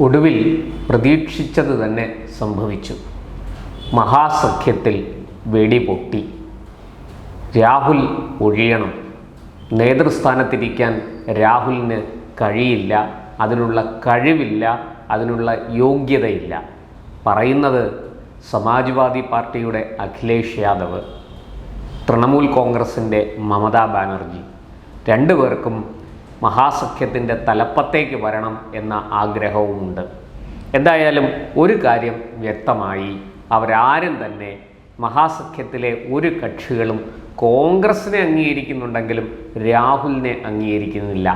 ഒടുവിൽ പ്രതീക്ഷിച്ചത് തന്നെ സംഭവിച്ചു. മഹാസഖ്യത്തിൽ വെടിപൊട്ടി രാഹുൽ ഒഴിയണം. നേതൃസ്ഥാനത്തിരിക്കാൻ രാഹുലിന് കഴിയില്ല. അതിനുള്ള കഴിവില്ല. അതിനുള്ള യോഗ്യതയില്ല. പറയുന്നത് സമാജ്വാദി പാർട്ടിയുടെ അഖിലേഷ് യാദവ്. തൃണമൂൽ കോൺഗ്രസിന്റെ മമതാ ബാനർജി. രണ്ടുപേർക്കും മഹാസഖ്യത്തിന്റെ തലപ്പത്തേക്ക് വരണം എന്ന ആഗ്രഹവുമുണ്ട്. എന്തായാലും ഒരു കാര്യം വ്യക്തമായി അവരാരും തന്നെ മഹാസഖ്യത്തിലെ ഒരു കക്ഷികളും കോൺഗ്രസിനെ അംഗീകരിക്കുന്നുണ്ടെങ്കിലും രാഹുലിനെ അംഗീകരിക്കുന്നില്ല.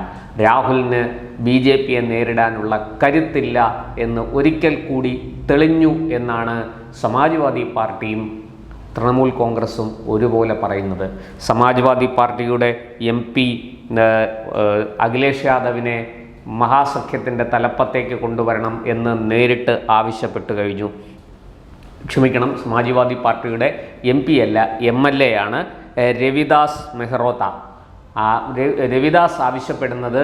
രാഹുലിന് ബി ജെ പിയെ നേരിടാനുള്ള കരുത്തില്ല എന്ന് ഒരിക്കൽ കൂടി തെളിഞ്ഞു എന്നാണ് സമാജ്വാദി പാർട്ടിയും തൃണമൂൽ കോൺഗ്രസും ഒരുപോലെ പറയുന്നത്. സമാജ്വാദി പാർട്ടിയുടെ എം പി അഖിലേഷ് യാദവിനെ മഹാസഖ്യത്തിന്റെ തലപ്പത്തേക്ക് കൊണ്ടുവരണം എന്ന് നേരിട്ട് ആവശ്യപ്പെട്ടു കഴിഞ്ഞു. ക്ഷമിക്കണം സമാജ്വാദി പാർട്ടിയുടെ എം പി അല്ല എം എൽ എ ആണ് രവിദാസ് മെഹ്റോത്ത. രവിദാസ് ആവശ്യപ്പെടുന്നത്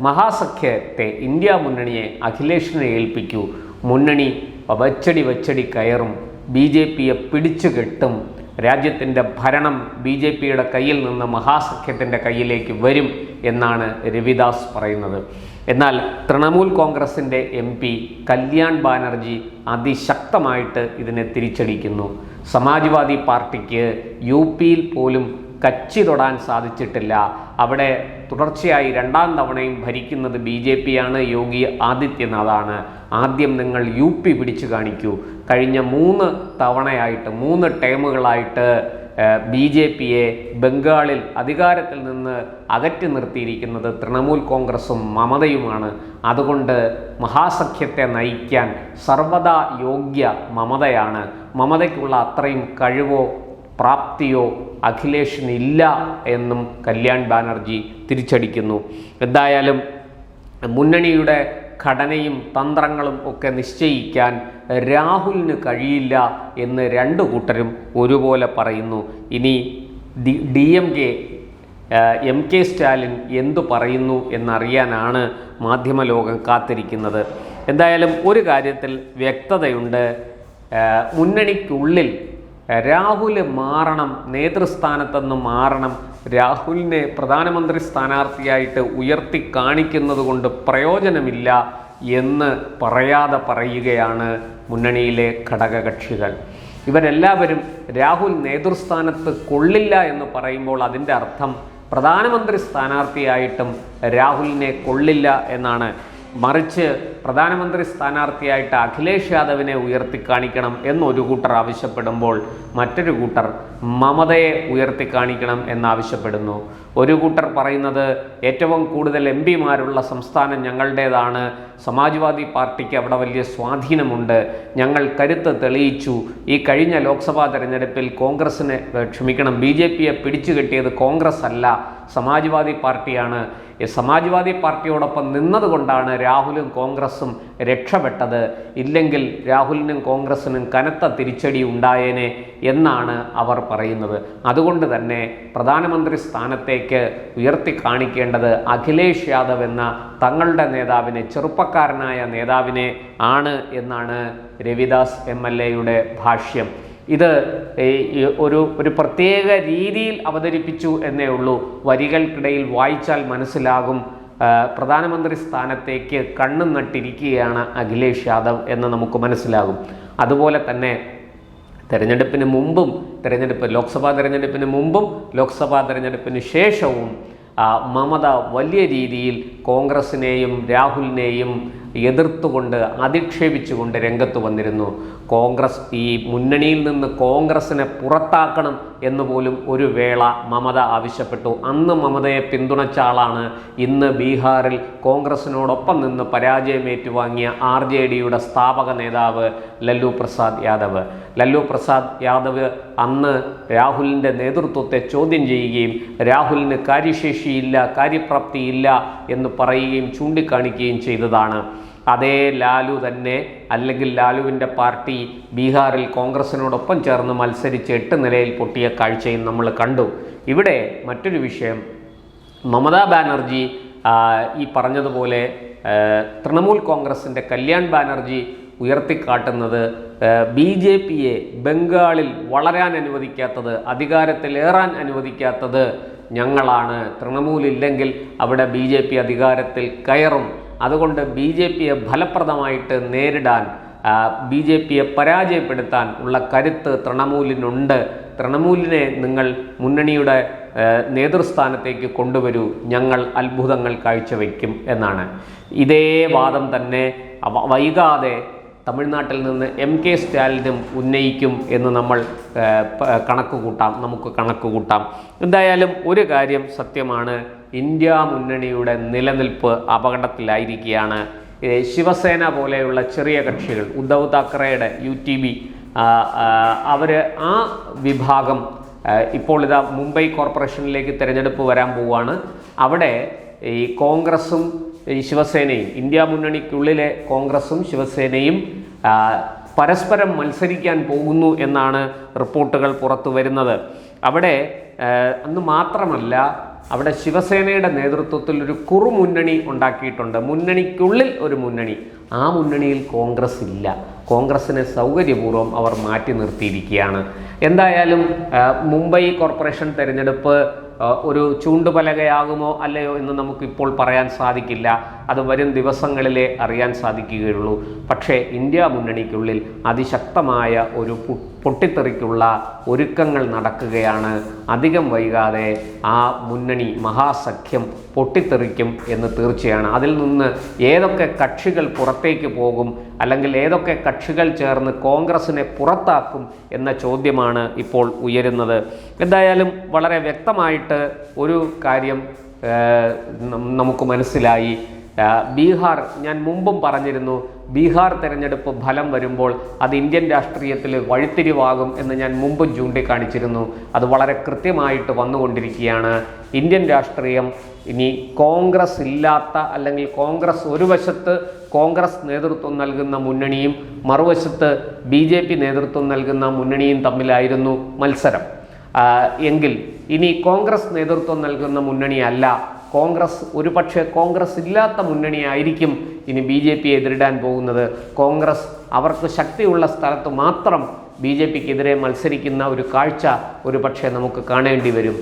മഹാസഖ്യത്തെ ഇന്ത്യ മുന്നണിയെ അഖിലേഷിനെ ഏൽപ്പിക്കൂ. മുന്നണി വച്ചടി വച്ചടി കയറും. ബി ജെ പിയെ പിടിച്ചു കെട്ടും. രാജ്യത്തിന്റെ ഭരണം ബി ജെ പിയുടെ കയ്യിൽ നിന്ന് മഹാസഖ്യത്തിന്റെ കയ്യിലേക്ക് വരും എന്നാണ് രവിദാസ് പറയുന്നത്. എന്നാൽ തൃണമൂൽ കോൺഗ്രസിന്റെ എം പി കല്യാൺ ബാനർജി അതിശക്തമായിട്ട് ഇതിനെ തിരിച്ചടിക്കുന്നു. സമാജ്വാദി പാർട്ടിക്ക് യു പിയിൽ പോലും കച്ചി തൊടാൻ സാധിച്ചിട്ടില്ല. അവിടെ തുടർച്ചയായി രണ്ടാം തവണയും ഭരിക്കുന്നത് ബി ജെ പിയാണ്. യോഗി ആദിത്യനാഥാണ്. ആദ്യം നിങ്ങൾ യു പി പിടിച്ചു കാണിക്കൂ. കഴിഞ്ഞ മൂന്ന് തവണയായിട്ട് മൂന്ന് ടേമുകളായിട്ട് ബി ജെ പിയെ ബംഗാളിൽ അധികാരത്തിൽ നിന്ന് അകറ്റി നിർത്തിയിരിക്കുന്നത് തൃണമൂൽ കോൺഗ്രസും മമതയുമാണ്. അതുകൊണ്ട് മഹാസഖ്യത്തെ നയിക്കാൻ സർവദാ യോഗ്യ മമതയാണ്. മമതയ്ക്കുള്ള അത്രയും കഴിവോ പ്രാപ്തിയോ അഖിലേഷിനില്ല എന്നും കല്യാൺ ബാനർജി തിരിച്ചടിക്കുന്നു. എന്തായാലും മുന്നണിയുടെ ഘടനയും തന്ത്രങ്ങളും ഒക്കെ നിശ്ചയിക്കാൻ രാഹുലിന് കഴിയില്ല എന്ന് രണ്ടു കൂട്ടരും ഒരുപോലെ പറയുന്നു. ഇനി D D M K M K Stalin എന്തു പറയുന്നു എന്നറിയാനാണ് മാധ്യമലോകം കാത്തിരിക്കുന്നത്. എന്തായാലും ഒരു കാര്യത്തിൽ വ്യക്തതയുണ്ട്. മുന്നണിക്കുള്ളിൽ രാഹുൽ മാറണം നേതൃസ്ഥാനത്തുനിന്ന് മാറണം രാഹുലിനെ പ്രധാനമന്ത്രി സ്ഥാനാർത്ഥിയായിട്ട് ഉയർത്തി കാണിക്കുന്നത് കൊണ്ട് പ്രയോജനമില്ല എന്ന് പറയാതെ പറയുകയാണ് മുന്നണിയിലെ ഘടകകക്ഷികൾ. ഇവരെല്ലാവരും രാഹുൽ നേതൃസ്ഥാനത്ത് കൊള്ളില്ല എന്ന് പറയുമ്പോൾ അതിന്റെ അർത്ഥം പ്രധാനമന്ത്രി സ്ഥാനാർത്ഥിയായിട്ടും രാഹുലിനെ കൊള്ളില്ല എന്നാണ്. മറിച്ച് പ്രധാനമന്ത്രി സ്ഥാനാർത്ഥിയായിട്ട് അഖിലേഷ് യാദവിനെ ഉയർത്തി കാണിക്കണം എന്നൊരു കൂട്ടർ ആവശ്യപ്പെടുമ്പോൾ മറ്റൊരു കൂട്ടർ മമതയെ ഉയർത്തി കാണിക്കണം എന്നാവശ്യപ്പെടുന്നു. ഒരു കൂട്ടർ പറയുന്നത് ഏറ്റവും കൂടുതൽ എം പിമാരുള്ള സംസ്ഥാനം ഞങ്ങളുടേതാണ്. സമാജ്വാദി പാർട്ടിക്ക് അവിടെ വലിയ സ്വാധീനമുണ്ട്. ഞങ്ങൾ കരുത്ത് തെളിയിച്ചു. ഈ കഴിഞ്ഞ ലോക്സഭാ തെരഞ്ഞെടുപ്പിൽ കോൺഗ്രസിനെ ക്ഷമിക്കണം. ബി ജെ പിയെ പിടിച്ചു കോൺഗ്രസ് അല്ല. സമാജ്വാദി പാർട്ടിയാണ്. ഈ സമാജ്വാദി പാർട്ടിയോടൊപ്പം നിന്നതുകൊണ്ടാണ് രാഹുലും കോൺഗ്രസും രക്ഷപ്പെട്ടത്. ഇല്ലെങ്കിൽ രാഹുലിനും കോൺഗ്രസിനും കനത്ത തിരിച്ചടി ഉണ്ടായേനെ എന്നാണ് അവർ പറയുന്നത്. അതുകൊണ്ട് തന്നെ പ്രധാനമന്ത്രി സ്ഥാനത്തേക്ക് ഉയർത്തി കാണിക്കേണ്ടത് അഖിലേഷ് യാദവ് എന്ന തങ്ങളുടെ നേതാവിനെ ചെറുപ്പക്കാരനായ നേതാവിനെ ആണ് എന്നാണ് രവിദാസ് എം ഭാഷ്യം. ഇത് ഒരു ഒരു പ്രത്യേക രീതിയിൽ അവതരിപ്പിച്ചു എന്നേ ഉള്ളൂ. വരികൾക്കിടയിൽ വായിച്ചാൽ മനസ്സിലാകും. പ്രധാനമന്ത്രി സ്ഥാനത്തേക്ക് കണ്ണും നട്ടിരിക്കുകയാണ് അഖിലേഷ് യാദവ് എന്ന് നമുക്ക് മനസ്സിലാകും. അതുപോലെ തന്നെ തിരഞ്ഞെടുപ്പിന് മുമ്പും തിരഞ്ഞെടുപ്പ് ലോക്സഭാ തിരഞ്ഞെടുപ്പിന് മുമ്പും ലോക്സഭാ തെരഞ്ഞെടുപ്പിന് ശേഷവും മമത വലിയ രീതിയിൽ കോൺഗ്രസിനെയും രാഹുലിനെയും എതിർത്തുകൊണ്ട് അധിക്ഷേപിച്ചുകൊണ്ട് രംഗത്ത് വന്നിരുന്നു. കോൺഗ്രസ് ഈ മുന്നണിയിൽ നിന്ന് കോൺഗ്രസിനെ പുറത്താക്കണം എന്ന് പോലും ഒരു വേള മമത ആവശ്യപ്പെട്ടു. അന്ന് മമതയെ പിന്തുണച്ച ആളാണ് ഇന്ന് ബീഹാറിൽ കോൺഗ്രസിനോടൊപ്പം നിന്ന് പരാജയം ഏറ്റുവാങ്ങിയ ആർ ജെ ഡിയുടെ സ്ഥാപക നേതാവ് ലല്ലു പ്രസാദ് യാദവ്. ലല്ലു പ്രസാദ് യാദവ് അന്ന് രാഹുലിന്റെ നേതൃത്വത്തെ ചോദ്യം ചെയ്യുകയും രാഹുലിന് കാര്യശേഷിയില്ല കാര്യപ്രാപ്തിയില്ല എന്ന് പറയുകയും ചൂണ്ടിക്കാണിക്കുകയും ചെയ്തതാണ്. അതേ ലാലു തന്നെ അല്ലെങ്കിൽ ലാലുവിന്റെ പാർട്ടി ബീഹാറിൽ കോൺഗ്രസിനോടൊപ്പം ചേർന്ന് മത്സരിച്ച് എട്ട് നിലയിൽ പൊട്ടിയ കാഴ്ചയും നമ്മൾ കണ്ടു. ഇവിടെ മറ്റൊരു വിഷയം. മമതാ ബാനർജി ഈ പറഞ്ഞതുപോലെ തൃണമൂൽ കോൺഗ്രസിന്റെ കല്യാൺ ബാനർജി ഉയർത്തിക്കാട്ടുന്നത് ബി ജെ പിയെ ബംഗാളിൽ വളരാൻ അനുവദിക്കാത്തത് അധികാരത്തിലേറാൻ അനുവദിക്കാത്തത് ഞങ്ങളാണ്. തൃണമൂലില്ലെങ്കിൽ അവിടെ ബി ജെ പി അധികാരത്തിൽ കയറും. അതുകൊണ്ട് ബി ജെ പിയെ ഫലപ്രദമായിട്ട് നേരിടാൻ ബി ജെ പിയെ പരാജയപ്പെടുത്താൻ ഉള്ള കരുത്ത് തൃണമൂലിനുണ്ട്. തൃണമൂലിനെ നിങ്ങൾ മുന്നണിയുടെ നേതൃസ്ഥാനത്തേക്ക് കൊണ്ടുവരൂ. ഞങ്ങൾ അത്ഭുതങ്ങൾ കാഴ്ചവെക്കും എന്നാണ്. ഇതേ വാദം തന്നെ വൈകാതെ തമിഴ്നാട്ടിൽ നിന്ന് എം കെ സ്റ്റാലിനും ഉന്നയിക്കും എന്ന് നമ്മൾ കണക്ക് കൂട്ടാം നമുക്ക് കണക്ക് കൂട്ടാം. എന്തായാലും ഒരു കാര്യം സത്യമാണ് ഇന്ത്യ മുന്നണിയുടെ നിലനിൽപ്പ് അപകടത്തിലായിരിക്കുകയാണ്. ശിവസേന പോലെയുള്ള ചെറിയ കക്ഷികൾ ഉദ്ധവ് താക്കറെയുടെ യു ടി ബി അവർ ആ വിഭാഗം ഇപ്പോൾ ഇതാ മുംബൈ കോർപ്പറേഷനിലേക്ക് തിരഞ്ഞെടുപ്പ് വരാൻ പോവുകയാണ് അവിടെ ഈ കോൺഗ്രസും ഈ ശിവസേനയും ഇന്ത്യ മുന്നണിക്കുള്ളിലെ കോൺഗ്രസും ശിവസേനയും പരസ്പരം മത്സരിക്കാൻ പോകുന്നു എന്നാണ് റിപ്പോർട്ടുകൾ പുറത്തു വരുന്നത്. അവിടെ അന്ന് മാത്രമല്ല അവിടെ ശിവസേനയുടെ നേതൃത്വത്തിൽ ഒരു കുറുമുന്നണി ഉണ്ടാക്കിയിട്ടുണ്ട്. മുന്നണിക്കുള്ളിൽ ഒരു മുന്നണി. ആ മുന്നണിയിൽ കോൺഗ്രസ് ഇല്ല. കോൺഗ്രസിനെ സൗകര്യപൂർവം അവർ മാറ്റി നിർത്തിയിരിക്കുകയാണ്. എന്തായാലും മുംബൈ കോർപ്പറേഷൻ തെരഞ്ഞെടുപ്പ് ഒരു ചൂണ്ടുപലകയാകുമോ അല്ലയോ എന്ന് നമുക്കിപ്പോൾ പറയാൻ സാധിക്കില്ല. അത് വരും ദിവസങ്ങളിലേ അറിയാൻ സാധിക്കുകയുള്ളൂ. പക്ഷേ ഇന്ത്യ മുന്നണിക്കുള്ളിൽ അതിശക്തമായ ഒരു പൊട്ടിത്തെറിക്കുള്ള ഒരുക്കങ്ങൾ നടക്കുകയാണ്. അധികം വൈകാതെ ആ മുന്നണി മഹാസഖ്യം പൊട്ടിത്തെറിക്കും എന്ന് തീർച്ചയാണ്. അതിൽ നിന്ന് ഏതൊക്കെ കക്ഷികൾ പുറത്തേക്ക് പോകും അല്ലെങ്കിൽ ഏതൊക്കെ കക്ഷികൾ ചേർന്ന് കോൺഗ്രസിനെ പുറത്താക്കും എന്ന ചോദ്യമാണ് ഇപ്പോൾ ഉയരുന്നത്. എന്തായാലും വളരെ വ്യക്തമായിട്ട് ഒരു കാര്യം നമുക്ക് മനസ്സിലായി. ബീഹാർ ഞാൻ മുമ്പും പറഞ്ഞിരുന്നു ബീഹാർ തെരഞ്ഞെടുപ്പ് ഫലം വരുമ്പോൾ അത് ഇന്ത്യൻ രാഷ്ട്രീയത്തിൽ വഴിത്തിരിവാകും എന്ന് ഞാൻ മുമ്പും ചൂണ്ടിക്കാണിച്ചിരുന്നു. അത് വളരെ കൃത്യമായിട്ട് വന്നുകൊണ്ടിരിക്കുകയാണ്. ഇന്ത്യൻ രാഷ്ട്രീയം ഇനി കോൺഗ്രസ് ഇല്ലാത്ത അല്ലെങ്കിൽ കോൺഗ്രസ് ഒരു വശത്ത് കോൺഗ്രസ് നേതൃത്വം നൽകുന്ന മുന്നണിയും മറുവശത്ത് ബി ജെ പി നേതൃത്വം നൽകുന്ന മുന്നണിയും തമ്മിലായിരുന്നു മത്സരം. എങ്കിൽ ഇനി കോൺഗ്രസ് നേതൃത്വം നൽകുന്ന മുന്നണിയല്ല കോൺഗ്രസ് ഒരുപക്ഷെ കോൺഗ്രസ് ഇല്ലാത്ത മുന്നണിയായിരിക്കും ഇനി ബി ജെ പിയെ എതിരിടാൻ പോകുന്നത്. കോൺഗ്രസ് അവർക്ക് ശക്തിയുള്ള സ്ഥലത്ത് മാത്രം ബി ജെ പിക്കെതിരെ മത്സരിക്കുന്ന ഒരു കാഴ്ച ഒരു പക്ഷേ നമുക്ക് കാണേണ്ടി വരും.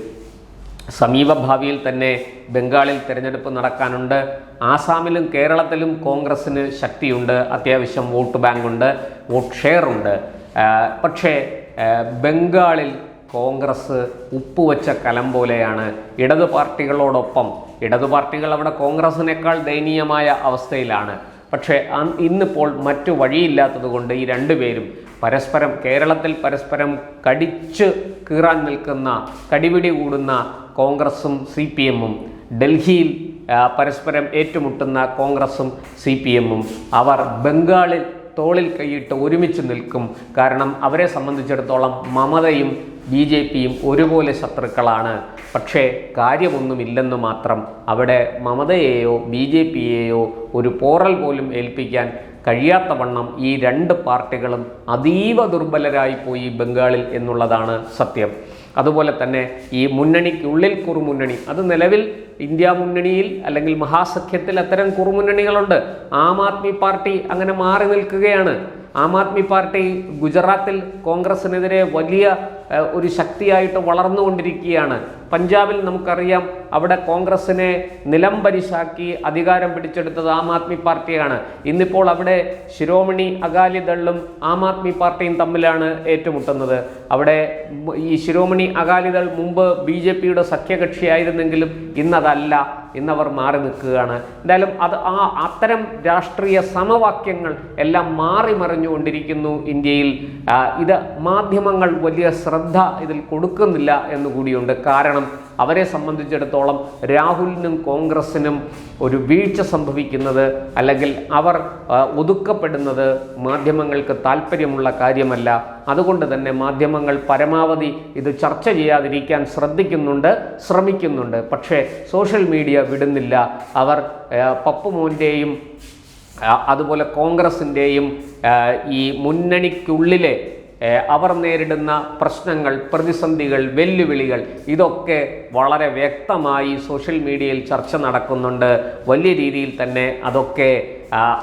സമീപഭാവിയിൽ തന്നെ ബംഗാളിൽ തിരഞ്ഞെടുപ്പ് നടക്കാനുണ്ട്. ആസാമിലും കേരളത്തിലും കോൺഗ്രസ്സിന് ശക്തിയുണ്ട്. അത്യാവശ്യം വോട്ട് ബാങ്കുണ്ട് വോട്ട് ഷെയർ ഉണ്ട് പക്ഷേ ബംഗാളിൽ കോൺഗ്രസ് ഉപ്പുവച്ച കലം പോലെയാണ് ഇടതു പാർട്ടികളോടൊപ്പം. ഇടതു പാർട്ടികൾ അവിടെ കോൺഗ്രസിനേക്കാൾ ദയനീയമായ അവസ്ഥയിലാണ്. പക്ഷേ ഇന്നിപ്പോൾ മറ്റു വഴിയില്ലാത്തതുകൊണ്ട് ഈ രണ്ടുപേരും പരസ്പരം കേരളത്തിൽ പരസ്പരം കടിച്ച് കീറാൻ നിൽക്കുന്ന കടിപിടി കൂടുന്ന കോൺഗ്രസും സി പി എമ്മും ഡൽഹിയിൽ പരസ്പരം ഏറ്റുമുട്ടുന്ന കോൺഗ്രസും സി പി എമ്മും അവർ ബംഗാളിൽ തോളിൽ കൈയിട്ട് ഒരുമിച്ച് നിൽക്കും. കാരണം അവരെ സംബന്ധിച്ചിടത്തോളം മമതയും ബി ജെ പിയും ഒരുപോലെ ശത്രുക്കളാണ്. പക്ഷേ കാര്യമൊന്നുമില്ലെന്ന് മാത്രം അവിടെ മമതയെയോ ബി ജെ പിയെയോ ഒരു പോറൽ പോലും ഏൽപ്പിക്കാൻ കഴിയാത്ത വണ്ണം ഈ രണ്ട് പാർട്ടികളും അതീവ ദുർബലരായി പോയി ബംഗാളിൽ എന്നുള്ളതാണ് സത്യം. അതുപോലെ തന്നെ ഈ മുന്നണിക്കുള്ളിൽ കുറുമുന്നണി അത് നിലവിൽ ഇന്ത്യ മുന്നണിയിൽ അല്ലെങ്കിൽ മഹാസഖ്യത്തിൽ അത്തരം കുറുമുന്നണികളുണ്ട്. ആം ആദ്മി പാർട്ടി അങ്ങനെ മാറി നിൽക്കുകയാണ്. ആം ആദ്മി പാർട്ടി ഗുജറാത്തിൽ കോൺഗ്രസിനെതിരെ വലിയ ഒരു ശക്തിയായിട്ട് വളർന്നുകൊണ്ടിരിക്കുകയാണ്. പഞ്ചാബിൽ നമുക്കറിയാം അവിടെ കോൺഗ്രസിനെ നിലംപരിശാക്കി അധികാരം പിടിച്ചെടുത്തത് ആം ആദ്മി പാർട്ടിയാണ്. ഇന്നിപ്പോൾ അവിടെ ശിരോമണി അകാലിദളും ആം ആദ്മി പാർട്ടിയും തമ്മിലാണ് ഏറ്റുമുട്ടുന്നത്. അവിടെ ഈ ശിരോമണി അകാലിദൾ മുമ്പ് ബി ജെ പിയുടെ സഖ്യകക്ഷിയായിരുന്നെങ്കിലും ഇന്നതല്ല. ഇന്നവർ മാറി നിൽക്കുകയാണ്. എന്തായാലും അത് ആ അത്തരം രാഷ്ട്രീയ സമവാക്യങ്ങൾ എല്ലാം മാറി മറിഞ്ഞുകൊണ്ടിരിക്കുന്നു ഇന്ത്യയിൽ. ഇത് മാധ്യമങ്ങൾ വലിയ ശ്രദ്ധ ഇതിൽ കൊടുക്കുന്നില്ല എന്നുകൂടിയുണ്ട് കാരണം അവരെ സംബന്ധിച്ചിടത്തോളം രാഹുലിനും കോൺഗ്രസിനും ഒരു വീഴ്ച സംഭവിക്കുന്നത് അല്ലെങ്കിൽ അവർ ഒതുക്കപ്പെടുന്നത് മാധ്യമങ്ങൾക്ക് താല്പര്യമുള്ള കാര്യമല്ല. അതുകൊണ്ട് തന്നെ മാധ്യമങ്ങൾ പരമാവധി ഇത് ചർച്ച ചെയ്യാതിരിക്കാൻ ശ്രദ്ധിക്കുന്നുണ്ട് ശ്രമിക്കുന്നുണ്ട്. പക്ഷേ സോഷ്യൽ മീഡിയ വിടുന്നില്ല. അവർ പപ്പുമോന്റെയും അതുപോലെ കോൺഗ്രസിന്റെയും ഈ മുന്നണിക്കുള്ളിലെ അവർ നേരിടുന്ന പ്രശ്നങ്ങൾ പ്രതിസന്ധികൾ വെല്ലുവിളികൾ ഇതൊക്കെ വളരെ വ്യക്തമായി സോഷ്യൽ മീഡിയയിൽ ചർച്ച നടക്കുന്നുണ്ട്. വലിയ രീതിയിൽ തന്നെ അതൊക്കെ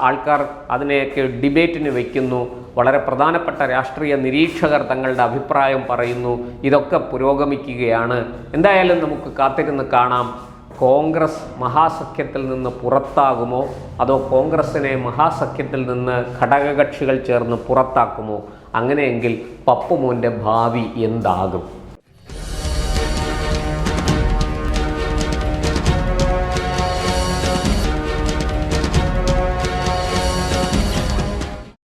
ആൾക്കാർ അതിനെയൊക്കെ ഡിബേറ്റിന് വയ്ക്കുന്നു വളരെ പ്രധാനപ്പെട്ട രാഷ്ട്രീയ നിരീക്ഷകർ തങ്ങളുടെ അഭിപ്രായം പറയുന്നു. ഇതൊക്കെ പുരോഗമിക്കുകയാണ്. എന്തായാലും നമുക്ക് കാത്തിരുന്ന് കാണാം. കോൺഗ്രസ് മഹാസഖ്യത്തിൽ നിന്ന് പുറത്താകുമോ? അതോ കോൺഗ്രസിനെ മഹാസഖ്യത്തിൽ നിന്ന് ഘടകകക്ഷികൾ ചേർന്ന് പുറത്താക്കുമോ? അങ്ങനെയെങ്കിൽ പപ്പുമോന്റെ ഭാവി എന്താകും?